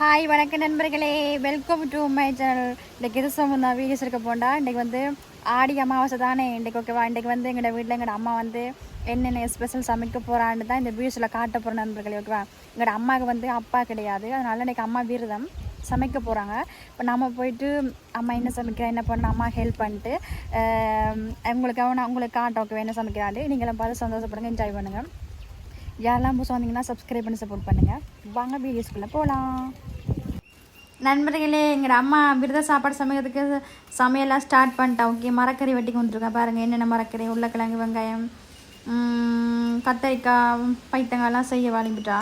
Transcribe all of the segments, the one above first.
Hi வணக்கம் நண்பர்களே. Welcome to my channel இன்றைக்கு எது சம்மந்தம் வீடியோஸ் இருக்க போண்டா இன்றைக்கு வந்து ஆடி அமாவாசை தானே. இன்றைக்கு ஓகேவா இன்றைக்கு வந்து எங்களோட வீட்டில் எங்களோட அம்மா வந்து என்னென்ன ஸ்பெஷல் சமைக்க போகிறான்னு தான் இந்த வீடியோஸில் காட்ட போகிறோம் நண்பர்களே ஓகேவா எங்களோட அம்மாவுக்கு வந்து அப்பா கிடையாது. அதனால இன்றைக்கி அம்மா விரதம் சமைக்க போகிறாங்க இப்போ நம்ம போயிட்டு அம்மா என்ன சமைக்கிறா என்ன பண்ண அம்மா ஹெல்ப் பண்ணிட்டு உங்களுக்கு அவனை அவங்களுக்கு காட்ட என்ன சமைக்கிறாண்டு நீங்களும் பார்த்து சந்தோஷப்படுங்க என்ஜாய் பண்ணுங்கள் யாரெல்லாம் புதுசாக வந்தீங்கன்னா சப்ஸ்கிரைப் பண்ணி சப்போர்ட் பண்ணுங்கள் வாங்க வீடியோஸ்குள்ளே போகலாம் நண்பர்களே எங்கள் அம்மா விரத சாப்பாடு சமைக்கிறதுக்கு சமையலாம் ஸ்டார்ட் பண்ணிட்டா. ஓகே மரக்கறி வெட்டி கொண்டுருக்கேன் பாருங்கள் என்னென்ன மரக்கறி? உருளைக்கிழங்கு வெங்காயம் கத்தரிக்காய் பைத்தங்காய்லாம் செய்ய வாங்கிட்டா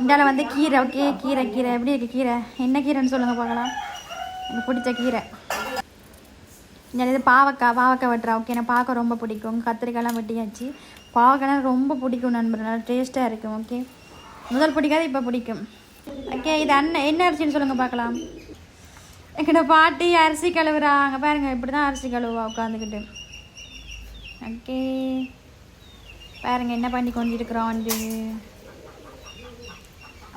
இந்தால வந்து கீரை ஓகே கீரை கீரை. எப்படி இருக்குது கீரை? என்ன கீரைன்னு சொல்லுங்கள் பார்க்கலாம். எனக்கு பிடிச்ச கீரை. இந்த இது பாவக்காய் பாவக்காய் வெட்டுறா. ஓகே எனக்கு பார்க்க ரொம்ப பிடிக்கும். கத்திரிக்காய்லாம் வெட்டியாச்சு. பாவக்காய்லாம் ரொம்ப பிடிக்கும் நண்பர்கள் நல்லா டேஸ்ட்டாக இருக்கும் ஓகே முதல் பிடிக்காது இப்போ பிடிக்கும். ஓகே இது அண்ணன் என்ன அரிசின்னு சொல்லுங்கள் பார்க்கலாம். எங்கட பாட்டி அரிசி கழுவுறாங்க. பாருங்க இப்படி தான் அரிசி கழுவா உட்காந்துக்கிட்டு ஓகே பாருங்க என்ன பண்ணி கொண்டிருக்கிறோம்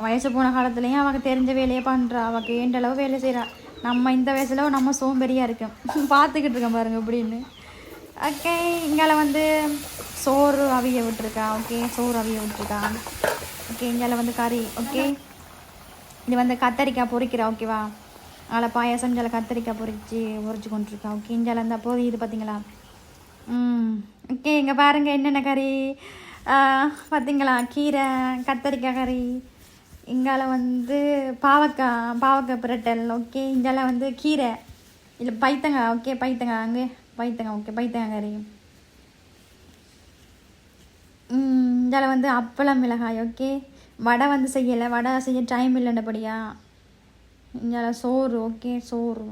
வயசு போன காலத்துலேயும் அவங்க தெரிஞ்ச வேலையை பண்ணுறா அவக்கு ஏண்டளவு வேலை செய்கிறா நம்ம இந்த வயசில் நம்ம சோம்பேறியாக இருக்கோம். பார்த்துக்கிட்டு இருக்கேன் பாருங்க இப்படின்னு. ஓகே இங்கால வந்து சோறு அவிய விட்டுருக்கா. ஓகே சோறு அவிய விட்டுருக்கா. ஓகே இங்கால வந்து கறி ஓகே. இது வந்து கத்தரிக்காய் பொறிக்கிறா ஓகேவா அதில் பாயாசம் இஞ்சால கத்தரிக்காய் பொறிச்சு பொறிச்சு கொண்டிருக்கா. ஓகே இஞ்சால இருந்தால் போதும் இது பார்த்தீங்களா ம் ஓகே இங்கே பாருங்கள் என்னென்ன கறி. பார்த்தீங்களா கீரை கத்தரிக்காய் கறி. இங்கால வந்து பாவக்காய் பாவக்காய் பிரட்டல் ஓகே. இங்கால வந்து கீரை. இல்லை பைத்தங்காய் ஓகே பைத்தங்காய் அங்கே. பைத்தங்காய் ஓகே பைத்தங்காய் கறி ம், வந்து அப்பளம் மிளகாய் ஓகே. வடை வந்து செய்யலை வடை செய்ய டைம் இல்லைன்னபடியா. இதில் சோறு ஓகே சோறு.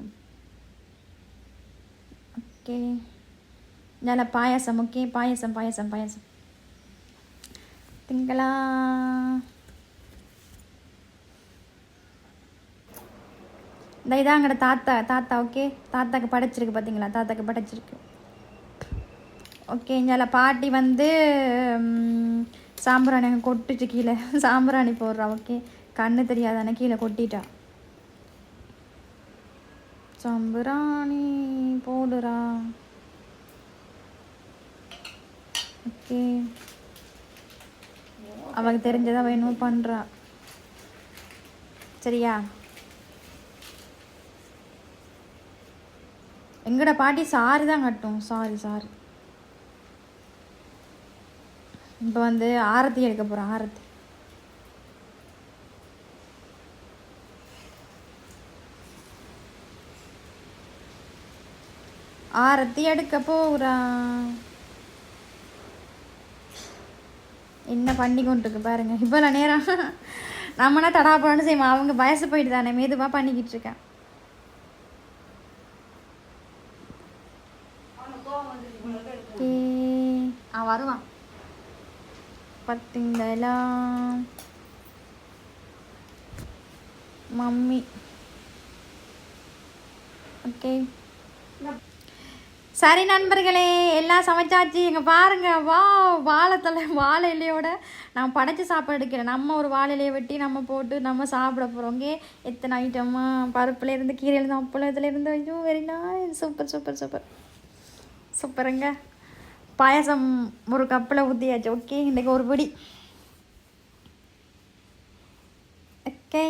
ஓகே. இதில் பாயாசம் ஓகே. பாயாசம் பாயசம் பாயசம். திங்களா இந்த இதான் அங்கே தாத்தா தாத்தா ஓகே தாத்தாக்கு படைச்சிருக்கு பார்த்தீங்களா தாத்தாக்கு படைச்சிருக்கு. ஓகே இங்கே பாட்டி வந்து சாம்பிராணி அங்கே கொட்டுச்சு கீழே. சாம்பிராணி போடுறா ஓகே கண்ணு தெரியாதானே கீழே கொட்டிட்டா. சாம்பிராணி போடுறா. ஓகே அவளுக்கு தெரிஞ்சதை அவ பண்ணுறா சரியா? எங்கட பாட்டி சாரி தான் கட்டும். சாரி சாரி. இப்போ வந்து ஆரத்தி எடுக்க போகிறோம் ஆரத்தி. ஆரத்தி எடுக்க போகிறான் என்ன பண்ணி கொண்டிருக்கு பாருங்க. இவ்வளோ நேரம். நம்மனா தடாப்படான்னு செய்வோம். அவங்க வயசு போயிட்டு தானே. மெதுவாக பண்ணிக்கிட்டு இருக்கேன். ஆ வருவான். பார்த்தீங்களா மம்மி. ஓகே. சரி நண்பர்களே எல்லாம் சமைச்சாச்சு. இங்கே பாருங்க. வா வாழைத்தலை வாழை இலையோட நான் படைச்சு சாப்பாடு எடுக்கிறேன். நம்ம ஒரு வாழை இலையை வெட்டி நம்ம போட்டு நம்ம சாப்பிட போகிறோம் ஓகே? எத்தனை ஐட்டமா பருப்புல இருந்து கீரையிலேருந்து அப்பளத்துல இருந்து ஐயோ very nice super super super. சூப்பருங்க. பாயசம் ஒரு கப்பில் ஊற்றியாச்சு ஓகே இன்றைக்கி ஒரு பிடி. ஓகே.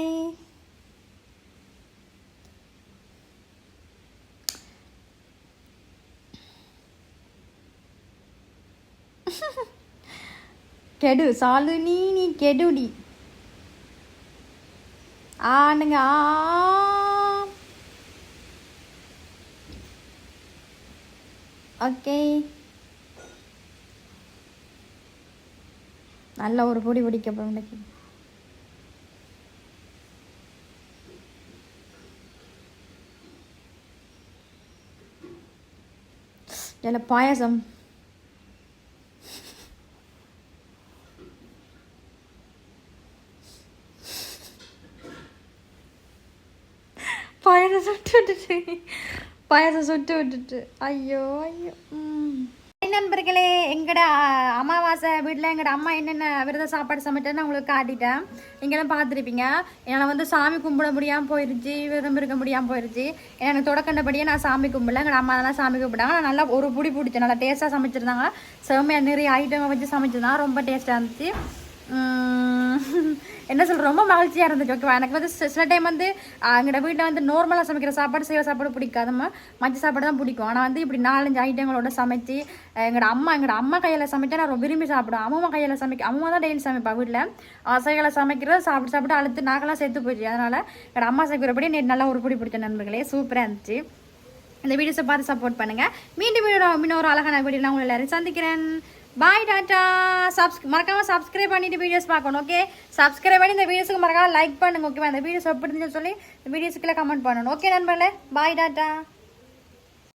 கெடு சாலுனி நீ கெடுடி. ஆனுங்க ஆ. ஓகே. நல்ல ஒரு பொடி பிடிக்க அப்புறம் இன்னைக்கு இதில் பாயாசம்? பாயாசம் சுட்டு விட்டுட்டு. பாயாசம் சுட்டு விட்டுட்டு. ஐயோ ஐயோ. ம். நண்பர்களே எங்கட அமாவாசை வீட்டில் எங்கட அம்மா என்னென்ன விரத சாப்பாடு சமைச்சேன்னு உங்களுக்கு காட்டிட்டேன். நீங்களும் பார்த்துருப்பீங்க. என்னால் வந்து சாமி கும்பிட முடியாமல் போயிருச்சு விரதம் இருக்க முடியாமல் போயிருச்சு. எனக்கு தொடக்கண்டபடியே நான் சாமி கும்பிடல. எங்கட அம்மா தான் சாமி கும்பிட்டாங்க. நான் நல்லா ஒரு புடி பிடிச்சேன் நல்லா டேஸ்ட்டாக சமைச்சிருந்தாங்க. செம்மையாக நிறைய ஐட்டம் வச்சு சமைச்சிருந்தாங்க. ரொம்ப டேஸ்ட்டாக இருந்துச்சு. என்ன சொல்ற ரொம்ப மகிழ்ச்சியாக இருந்துச்சு. ஓகேவா எனக்கு வந்து சில டைம் வந்து அங்கிட்ட வீட்டில் வந்து நார்மலாக சமைக்கிற சாப்பாடு செய்கிற சாப்பாடு பிடிக்காதம்மா மஞ்சள் சாப்பாடு தான் பிடிக்கும். ஆனால் வந்து இப்படி நாலஞ்சு ஐட்டங்களோட சமைச்சு எங்களோட அம்மா எங்களோட அம்மா கையில் சமைச்சா நான் ரொம்ப விரும்பி சாப்பிடுவேன். அம்மா கையில் சமைக்க அம்மா தான் டெய்லி சமைப்பா வீட்டில் அசைகளை சமைக்கிறத சாப்பிட்டு சாப்பிட்டு அழுத்து நாக்கெல்லாம் சேர்த்து போயிடுச்சு அதனால் எங்களோட அம்மா சமைக்கிறபடி நேற்று நல்லா உருப்படி பிடிச்ச நண்பர்களே. சூப்பராக இருந்துச்சு. இந்த வீடியோஸை பார்த்து சப்போர்ட் பண்ணுங்க. மீண்டும் இன்னொரு இன்னொரு அழகான வீடியோ நான் உங்களை எல்லாரும் சந்திக்கிறேன். பாய் டாட்டா சப்ஸ் மறக்காமல் சப்ஸ்கிரைப் பண்ணிவிட்டு வீடியோஸ் பார்க்கணும் ஓகே சப்ஸ்கிரைப் பண்ணி இந்த வீடியோஸுக்கு மறக்காமல் லைக் பண்ணுங்க ஓகேவா இந்த வீடியோஸ் எப்படி இருந்துச்சுன்னு சொல்லி இந்த வீடியோஸுக்குள்ளே கமெண்ட் பண்ணணும் ஓகே நண்பர்களே? பாய் டாட்டா